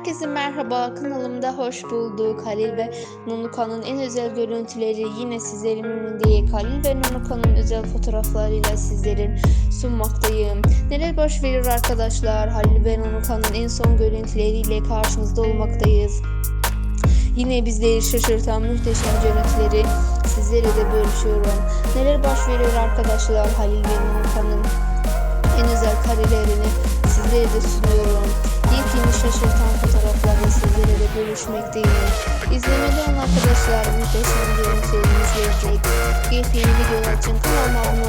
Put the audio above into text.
Herkese merhaba kanalımda hoş bulduk. Halil ve Nunuka'nın en özel görüntüleri yine sizlerin önünde. Halil ve Nunuka'nın özel fotoğraflarıyla sizlerin sunmaktayım. Neler baş verir arkadaşlar? Halil ve Nunuka'nın en son görüntüleriyle karşınızda olmaktayız. Yine bizleri şaşırtan muhteşem görüntüleri sizlere de bölüşüyorum. Neler baş verir arkadaşlar Halil ve Nunuka'nın en özel karelerini sizlere de sunuyorum. Yepyeni şaşırtan fotoğraflarla sizlere de bölüşmekteyim. İzlemeli olan arkadaşlar muhteşem görüntülerimi izleyecek. Yepyeni videolar için kanalıma